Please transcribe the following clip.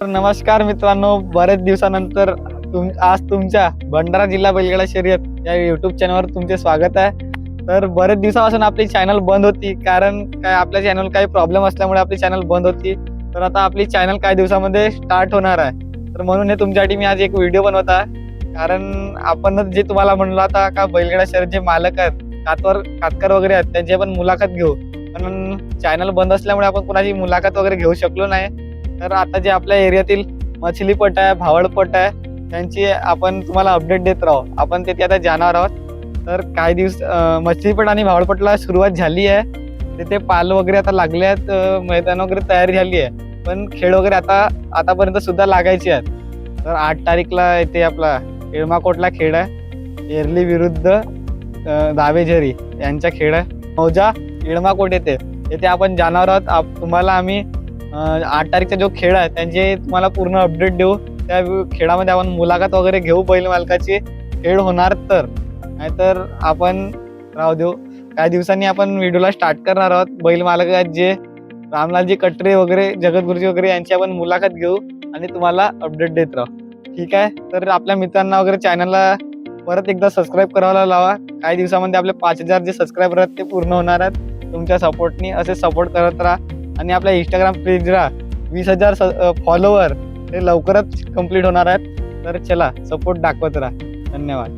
तर नमस्कार मित्रांनो बरेच दिवसानंतर तुम आज तुमच्या भंडारा जिल्हा बैलगाडा शर्यत या युट्यूब चॅनलवर तुमचे स्वागत आहे. तर बरेच दिवसापासून आपली चॅनल बंद होती कारण काय आपल्या चॅनल काही प्रॉब्लेम असल्यामुळे आपली चॅनल बंद होती. तर आता आपली चॅनल काही दिवसामध्ये स्टार्ट होणार आहे. तर म्हणून हे तुमच्यासाठी मी आज एक व्हिडिओ बनवत आहे. कारण आपणच जे तुम्हाला म्हणलं आता का बैलगाडा शर्यत जे मालक आहेत कातवर कातकर वगैरे आहेत त्यांची आपण मुलाखत घेऊ. पण चॅनल बंद असल्यामुळे आपण कोणाची मुलाखत वगैरे घेऊ शकलो नाही. तर आता जे आपल्या एरियातील मछलीपट आहे भावडपट आहे त्यांची आपण तुम्हाला अपडेट देत राहू. आपण तिथे आता जाणार आहोत. तर काही दिवस मछलीपट आणि भावडपटला सुरुवात झाली आहे. तिथे पाल वगैरे आता लागले आहेत मैदान वगैरे तयारी झाली आहे. पण खेळ वगैरे आता आतापर्यंत सुद्धा लागायचे आहेत. तर आठ तारीखला येते आपला एळमाकोटला खेळ आहे. एरली विरुद्ध दावेझरी यांचा खेळ आहे. मौजा येळमाकोट येते येथे आपण जाणार आहोत. आप- तुम्हाला आम्ही आठ तारीखचा जो खेळ आहे त्यांचे तुम्हाला पूर्ण अपडेट देऊ. त्या खेळामध्ये आपण मुलाखत वगैरे घेऊ बैल मालकाची. खेळ होणार तर. नाहीतर आपण राहू देऊ. काही दिवसांनी आपण व्हिडिओला स्टार्ट करणार आहोत. बैल मालकात जे रामलालजी कटरे वगैरे जगतगुरुजी वगैरे यांची आपण मुलाखत घेऊ आणि तुम्हाला अपडेट देत राहू. ठीक आहे? तर आपल्या मित्रांना वगैरे चॅनलला परत एकदा सबस्क्राईब करायला लावा. काही दिवसामध्ये आपले पाच हजार जे सबस्क्रायबर आहेत ते पूर्ण होणार आहेत. तुमच्या सपोर्टनी असे सपोर्ट करत राहा. आणि आपल्या इंस्टाग्राम पेजला वीस हजार फॉलोवर ते लवकरच कंप्लीट होणार आहेत. तर चला सपोर्ट दाखवत राहा. धन्यवाद.